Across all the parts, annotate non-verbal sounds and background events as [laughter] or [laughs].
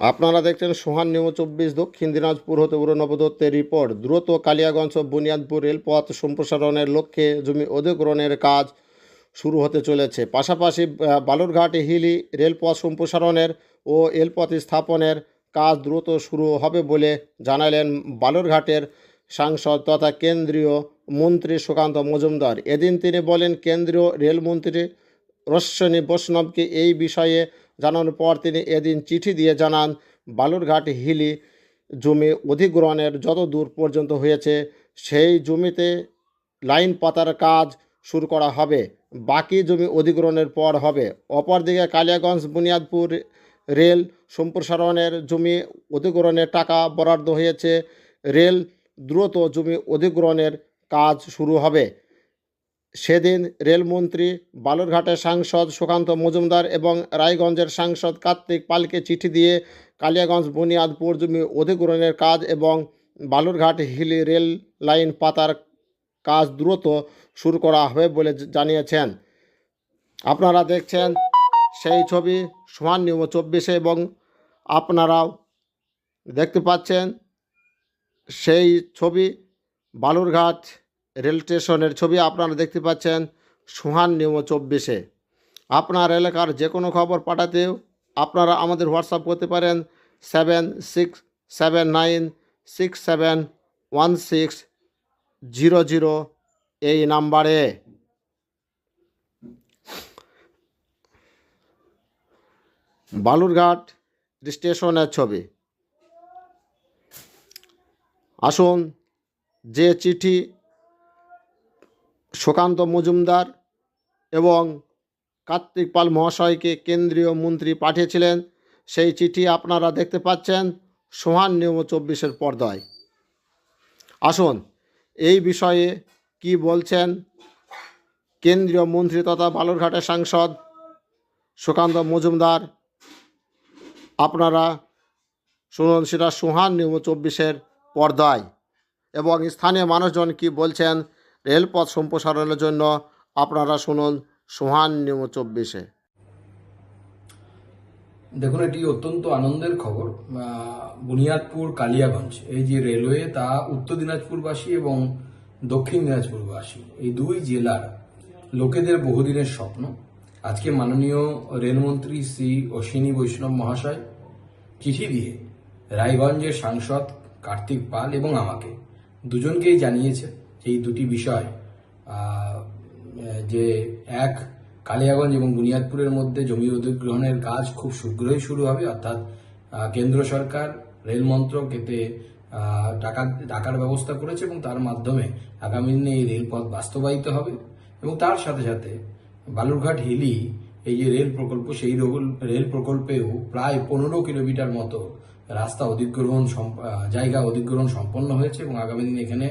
আপনারা দেখছেন সোহান নিউজ চব্বিশ, দক্ষিণ দিনাজপুর হতে উড়নব দত্তের রিপোর্ট। দ্রুত কালিয়াগঞ্জ ও বুনিয়াদপুর রেলপথ সম্প্রসারণের লক্ষ্যে জমি অধিগ্রহণের কাজ শুরু হতে চলেছে। পাশাপাশি বালুরঘাট হিলি রেলপথ সম্প্রসারণের ও রেলপথ স্থাপনের কাজ দ্রুত শুরু হবে বলে জানালেন বালুরঘাটের সাংসদ তথা কেন্দ্রীয় মন্ত্রী সুকান্ত মজুমদার। এদিন তিনি বলেন, কেন্দ্রীয় রেলমন্ত্রী রশ্মি বৈষ্ণবকে এই বিষয়ে জানানোর পর তিনি এদিন চিঠি দিয়ে জানান, বালুরঘাট হিলি জমি অধিগ্রহণের যত দূর পর্যন্ত হয়েছে, সেই জমিতে লাইন পাতার কাজ শুরু করা হবে। বাকি জমি অধিগ্রহণের পর হবে। অপরদিকে কালিয়াগঞ্জ বুনিয়াদপুর রেল সম্প্রসারণের জমি অধিগ্রহণের টাকা বরাদ্দ হয়েছে। রেল দ্রুত জমি অধিগ্রহণের কাজ শুরু হবে। সেদিন রেলমন্ত্রী, বালুরঘাটের সাংসদ সুকান্ত মজুমদার এবং রায়গঞ্জের সাংসদ কার্তিক পালকে চিঠি দিয়ে কালিয়াগঞ্জ, বুনিয়াদপুর জমি অধিগ্রহণের কাজ এবং বালুরঘাট হিলি রেল লাইন পাতার কাজ দ্রুত শুরু করা হবে বলে জানিয়েছেন। আপনারা দেখছেন সেই ছবি সমান নিয়ম চব্বিশে এবং আপনারাও দেখতে পাচ্ছেন সেই ছবি বালুরঘাট রেল স্টেশনের ছবি আপনারা দেখতে পাচ্ছেন সুহান নিউজ চব্বিশে। আপনার এলাকার যে কোনো খবর পাঠাতেও আপনারা আমাদের হোয়াটসঅ্যাপ করতে পারেন seven six seven nine six seven one six zero zero এই নাম্বারে। বালুরঘাট স্টেশনের ছবি। আসুন যে চিঠি সুকান্ত মজুমদার এবং কার্তিক পাল মহাশয়কে কেন্দ্রীয় মন্ত্রী পাঠিয়েছিলেন। সেই চিঠি আপনারা দেখতে পাচ্ছেন সোহান নিয়ম চব্বিশের পর্দায়। আসুন, এই বিষয়ে কি বলছেন কেন্দ্রীয় মন্ত্রী তথা বালুরঘাটের সাংসদ সুকান্ত মজুমদার? আপনারা শুনুন, সেটা সোহান নিয়ম চব্বিশের পর্দায়। এবং স্থানীয় মানুষজন কি বলছেন রেলপথ সম্প্রসারণের জন্য আপনারা শুনুন সোহান নিয়ম চব্বিশে। দেখুন, এটি অত্যন্ত আনন্দের খবর। বুনিয়াদপুর কালিয়াগঞ্জ। এই যে রেলওয়ে, তা উত্তর দিনাজপুরবাসী এবং দক্ষিণ দিনাজপুরবাসী, এই দুই জেলার লোকেদের বহুদিনের স্বপ্ন। আজকে মাননীয় রেলমন্ত্রী শ্রী অশ্বিনী বৈষ্ণব মহাশয় চিঠি দিয়ে রায়গঞ্জের সাংসদ কার্তিক পাল এবং আমাকে দুজনকেই জানিয়েছে এই দুটি বিষয় যে এক কালিয়াগঞ্জ এবং বুনিয়াদপুরের মধ্যে জমি অধিগ্রহণের কাজ খুব শীঘ্রই শুরু হবে, অর্থাৎ কেন্দ্র সরকার, রেল মন্ত্রক এতে টাকা, টাকার ব্যবস্থা করেছে এবং তার মাধ্যমে আগামী দিনে এই রেলপথ বাস্তবায়িত হবে এবং তার সাথে সাথে বালুরঘাট হিলি, এই যে রেল প্রকল্প, সেই রেল প্রকল্পেও প্রায় পনেরো কিলোমিটার মতো রাস্তা অধিগ্রহণ জায়গা অধিগ্রহণ সম্পন্ন হয়েছে এবং আগামী দিনে এখানে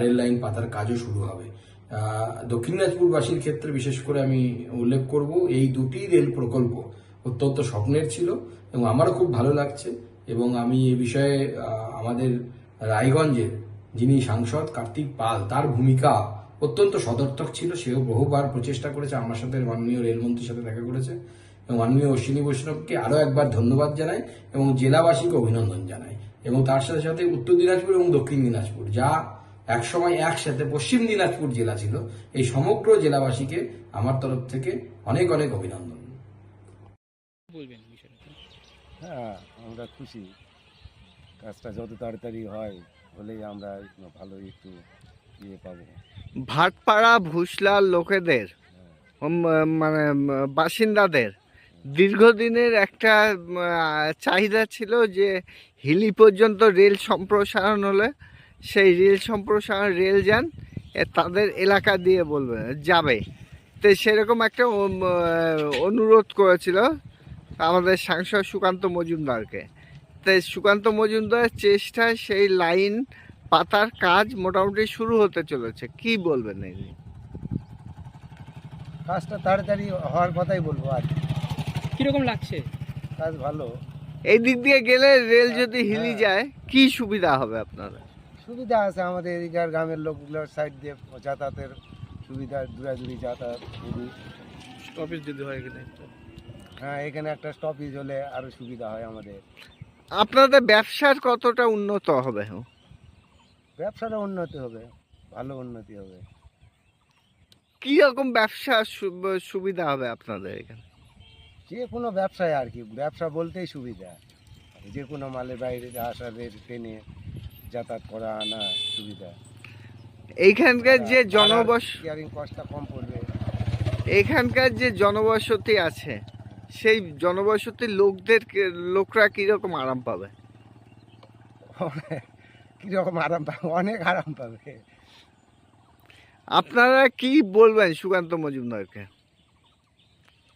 রেল লাইন পাতার কাজও শুরু হবে। দক্ষিণ দিনাজপুরবাসীর ক্ষেত্রে বিশেষ করে আমি উল্লেখ করব, এই দুটি রেল প্রকল্প অত্যন্ত স্বপ্নের ছিল এবং আমারও খুব ভালো লাগছে এবং আমি এ বিষয়ে আমাদের রায়গঞ্জের যিনি সাংসদ কার্তিক পাল, তার ভূমিকা অত্যন্ত সদর্থক ছিল। সেও বহুবার প্রচেষ্টা করেছে, আমার সাথে মাননীয় রেলমন্ত্রীর সাথে দেখা করেছে এবং মাননীয় অশ্বিনী বৈষ্ণবকে আরও একবার ধন্যবাদ জানাই এবং জেলাবাসীকে অভিনন্দন জানাই এবং তার সাথে সাথে উত্তর দিনাজপুর এবং দক্ষিণ দিনাজপুর, যা একসময় একসাথে পশ্চিম দিনাজপুর জেলা ছিল। এই সমগ্র জেলাবাসীকে আমার তরফ থেকে অনেক অনেক অভিনন্দন। বলবেন হ্যাঁ আমরা খুশি। কাজটা যত তাড়াতাড়ি হয় হলেই আমরা ভালো একটু ইয়ে পাবো। ভাটপাড়া ভুসলার লোকেদের মানে বাসিন্দাদের দীর্ঘদিনের একটা চাহিদা ছিল যে হিলি পর্যন্ত রেল সম্প্রসারণ হলে সেই রেল সম্প্রসারণ রেল যান এ তাদের এলাকা দিয়ে বলবে যাবে। তো সেরকম একটা অনুরোধ করেছিল আমাদের সাংসদ সুকান্ত মজুমদারকে। তাই সুকান্ত মজুমদারের চেষ্টায় সেই লাইন পাতার কাজ মোটামুটি শুরু হতে চলেছে। কি বলবেন এই কাজটা তাড়াতাড়ি হওয়ার কথাই বলব আর কি। কীরকম লাগছে? কাজ ভালো। এই দিক দিয়ে গেলে রেল যদি হ্যাঁ, হিলি হ্যাঁ। যায় কি সুবিধা হবে আপনারা সুবিধা আছে আমাদের এদিকার গ্রামের লোকগুলোর সাইড দিয়ে যাতায়াতের সুবিধা দূরাদূরি যাতায়াত স্টপেজ যদি হয় এখানে? হ্যাঁ এখানে একটা স্টপেজ হলে আরও সুবিধা হয় আমাদের। আপনাদের ব্যবসার কতটা উন্নত হবে? ব্যবসাটা উন্নতি হবে ভালো উন্নতি হবে। কি রকম ব্যবসা সুবিধা হবে আপনাদের এখানে? যে কোনো ব্যবসায় আর কি ব্যবসা বলতেই সুবিধা। যে কোনো মালের বাইরে আসা ট্রেনে যাতায়াত করা আনা সুবিধা। এইখানকার যে জনবস কেয়ারিং কস্টটা কম পড়বে এখানকার যে জনবসতি আছে সেই জনবসতির লোকদের লোকরা কীরকম আরাম পাবে? [laughs] কীরকম আরাম পাবে? অনেক আরাম পাবে। আপনারা কি বলবেন সুকান্ত মজুমদারকে?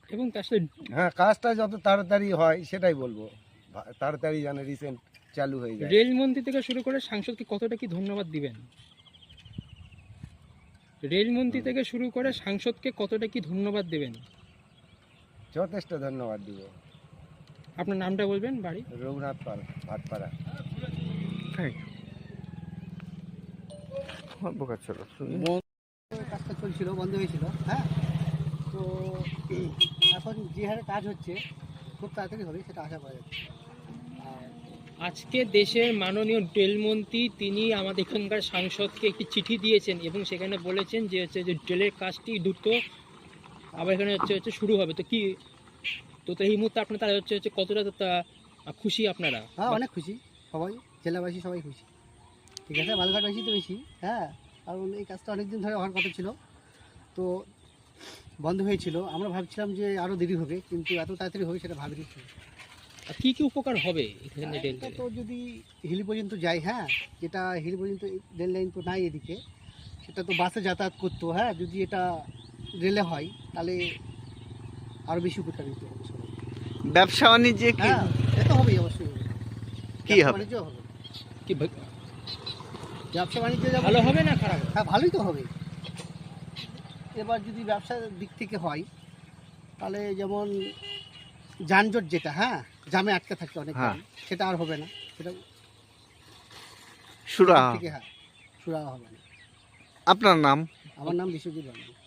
এবং তার সাথে হ্যাঁ কাজটা যত তাড়াতাড়ি হয় সেটাই বলব। তাড়াতাড়ি যেন রিসেন্ট চালু হয়ে যায়। রেলমন্ত্রী থেকে শুরু করে সাংসদকে কতটা কি ধন্যবাদ দিবেন? রেলমন্ত্রী থেকে শুরু করে সাংসদকে কতটা কি ধন্যবাদ দেবেন? যথেষ্ট ধন্যবাদ দিব। আপনার নামটা বলবেন বাড়ি? রঘুনাথ পাল ভাতপাড়া কাজটা চলছিল বন্ধ হয়েছিল হ্যাঁ? তো এখন যে হারে কাজ হচ্ছে খুব তাড়াতাড়ি হবে সেটা আশা করা যাচ্ছে। আর আজকে দেশের মাননীয় রেলমন্ত্রী তিনি আমাদের এখানকার সাংসদকে একটি চিঠি দিয়েছেন এবং সেখানে বলেছেন যে হচ্ছে যে রেলের কাজটি দ্রুত আবার এখানে হচ্ছে হচ্ছে শুরু হবে। তো কি, তো এই মুহূর্তে আপনার তারা হচ্ছে হচ্ছে কতটা খুশি আপনারা? হ্যাঁ অনেক খুশি সবাই, জেলাবাসী সবাই খুশি। ঠিক আছে বালুঘাটবাসী তো বেশি হ্যাঁ কারণ এই কাজটা অনেকদিন ধরে হওয়ার কথা ছিল। তো বন্ধ হয়েছিল। আমরা ভাবছিলাম যে আরও দেরি হবে, কিন্তু এত তাড়াতাড়ি হবে সেটা ভাবিনি। কি কি উপকার হবে এখানে রেল তো যদি হিলি পর্যন্ত যাই হ্যাঁ যেটা হিলি পর্যন্ত রেল লাইন তো নাই এদিকে সেটা তো বাসে যাতায়াত করতো হ্যাঁ যদি এটা রেলে হয় তাহলে আরও বেশি উপকারিত হবে সবাই। ব্যবসা বাণিজ্যে কি? হ্যাঁ তো হবেই অবশ্যই। কি হবে? বাণিজ্য হবে। কি ব্যবসা বাণিজ্য ভালো হবে না খারাপ? হ্যাঁ ভালোই তো হবে। এবার যদি ব্যবসার দিক থেকে হয় তাহলে যেমন যানজট যেটা হ্যাঁ? জামে আটকে থাকে অনেক হ্যাঁ। সেটা আর হবে না। সেটা সুরা। থেকে হ্যাঁ সুরা হবে না। আপনার নাম? আমার নাম বিশ্বজিৎ বর্মন।